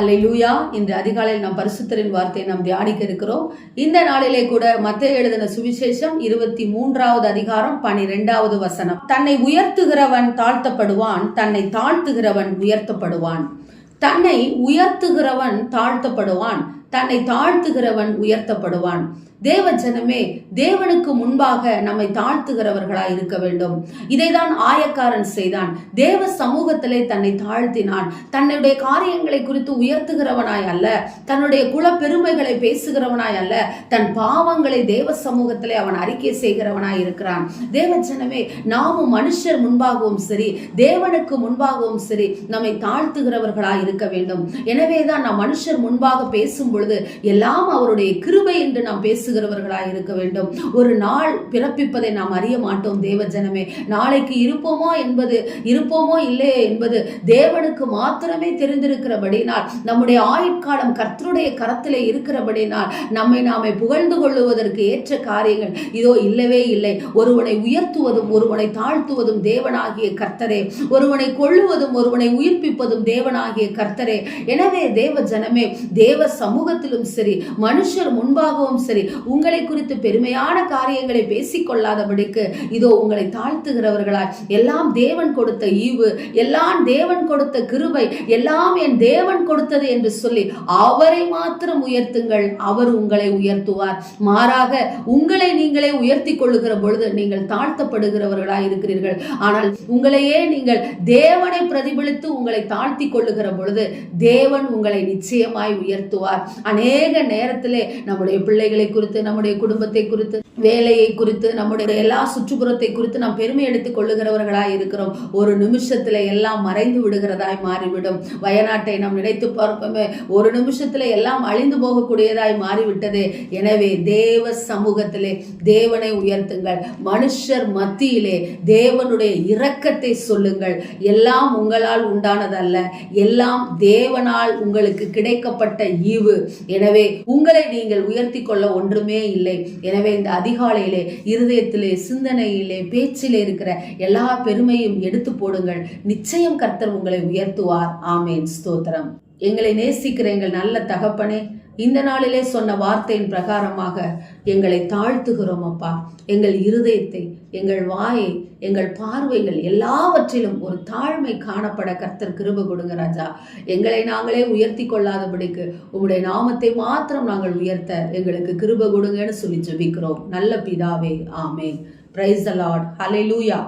அல்லேலூயா. இன்று அதிகாலையில் நாம் பரிசுத்தரின் வார்த்தையை நாம் தியானிக்க இருக்கிறோம். இந்த நாளிலே கூட மத்திய எழுதின சுவிசேஷம் இருபத்தி மூன்றாவது அதிகாரம் பனிரெண்டாவது வசனம். தன்னை உயர்த்துகிறவன் தாழ்த்தப்படுவான் தன்னை தாழ்த்துகிறவன் உயர்த்தப்படுவான். தன்னை உயர்த்துகிறவன் தாழ்த்தப்படுவான் தன்னை தாழ்த்துகிறவன் உயர்த்தப்படுவான். தேவ ஜனமே தேவனுக்கு முன்பாக நம்மை தாழ்த்துகிறவர்களாய் இருக்க வேண்டும். இதைதான் ஆயக்காரன் செய்தான். தேவ சமூகத்திலே தன்னை தாழ்த்தினான். தன்னுடைய காரியங்களை குறித்து உயர்த்துகிறவனாய் அல்ல. தன்னுடைய குல பெருமைகளை பேசுகிறவனாய் அல்ல. தன் பாவங்களை தேவ சமூகத்திலே அவன் அறிக்கை செய்கிறவனாய் இருக்கிறான். தேவ ஜனமே நாமும் மனுஷர் முன்பாகவும் சரி தேவனுக்கு முன்பாகவும் சரி நம்மை தாழ்த்துகிறவர்களாய் இருக்க வேண்டும். எனவேதான் நாம் மனுஷர் முன்பாக பேசும் பொழுது எல்லாம் அவருடைய கிருபை என்று நாம் பேசுகிறவர்களாய் இருக்க வேண்டும். ஒரு நாள் பிறப்பிப்பதை நாம் அறிய மாட்டோம் தேவ ஜனமே. நாளைக்கு இருப்போமோ என்பது இருப்போமோ இல்லையே என்பது தேவனுக்கு மாத்திரமே தெரிந்திருக்கிறபடினால் நம்முடைய ஆயுட்காலம் கர்த்தருடைய கரத்திலே இருக்கிறபடினால் நம்மை நாமே புகழ்ந்து கொள்ளுவதற்கு ஏற்ற காரியங்கள் இதோ இல்லவே இல்லை. ஒருவனை உயர்த்துவதும் ஒருவனை தாழ்த்துவதும் தேவனாகிய கர்த்தரே. ஒருவனை கொள்ளுவதும் ஒருவனை உயிர்ப்பிப்பதும் தேவனாகிய கர்த்தரே. எனவே தேவ ஜனமே தேவ சமூகத்திலும் சரி மனுஷர் முன்பாகவும் சரி உங்களை குறித்து பெருமையான காரியங்களை பேசிக்கொள்ளாதபடிக்கு இதோ உங்களை தாழ்த்துகிறவர்களாய். எல்லாம் தேவன் கொடுத்த ஈவு எல்லாம் தேவன் கொடுத்த கிருபை எல்லாம் என் தேவன் கொடுத்தது என்று சொல்லி அவரை மாத்திரம் உயர்த்துங்கள். அவர் உங்களை உயர்த்துவார். மாறாக உங்களை நீங்களே உயர்த்தி கொள்ளுகிற பொழுது நீங்கள் தாழ்த்தப்படுகிறவர்களாய் இருக்கிறீர்கள். ஆனால் உங்களையே நீங்கள் தேவனை பிரதிபலித்து உங்களை தாழ்த்தி கொள்ளுகிற பொழுது தேவன் உங்களை நிச்சயமாய் உயர்த்துவார். அநேக நேரத்திலே நம்முடைய பிள்ளைகளை குறித்து நம்முடைய குடும்பத்தை குறித்து வேலையை குறித்து நம்முடைய எல்லா சுற்றுப்புறத்தை குறித்து நாம் பெருமை எடுத்துக் கொள்ளுகிறவர்களாய் இருக்கிறோம். ஒரு நிமிஷத்துல எல்லாம் மறைந்து விடுகிறதாய் மாறிவிடும். வயநாட்டை நாம் நினைத்து பார்ப்போமே ஒரு நிமிஷத்துல எல்லாம் அழிந்து போகக்கூடியதாய் மாறிவிட்டது. எனவே தேவ சமூகத்திலே தேவனை உயர்த்துங்கள். மனுஷர் மத்தியிலே தேவனுடைய இரக்கத்தை சொல்லுங்கள். எல்லாம் உங்களால் உண்டானதல்ல. எல்லாம் தேவனால் உங்களுக்கு கிடைக்கப்பட்ட ஈவு. எனவே உங்களை நீங்கள் உயர்த்தி கொள்ள ஒன்று ஒன்றுமே இல்லை. எனவே இந்த அதிகாலையிலே இருதயத்திலே சிந்தனையிலே பேச்சிலே இருக்கிற எல்லா பெருமையும் எடுத்து போடுங்கள். நிச்சயம் கர்த்தர் உங்களை உயர்த்துவார். ஆமேன். ஸ்தோத்திரம். எங்களை நேசிக்கிற எங்கள் நல்ல தகப்பனே இந்த நாளிலே சொன்ன வார்த்தையின் பிரகாரமாக எங்களை தாழ்த்துகிறோம் அப்பா. எங்கள் இருதயத்தை எங்கள் வாயை எங்கள் பார்வைகள் எல்லாவற்றிலும் ஒரு தாழ்மை காணப்பட கர்த்தர் கிருப கொடுங்க ராஜா. எங்களை நாங்களே உயர்த்தி கொள்ளாதபடிக்கு உங்களுடைய நாமத்தை மாத்திரம் நாங்கள் உயர்த்த எங்களுக்கு கிருப கொடுங்கன்னு சொல்லி ஜெபிக்கிறோம். நல்ல பிதாவே ஆமே பிரைஸ் அலாட் லார்ட் லூயா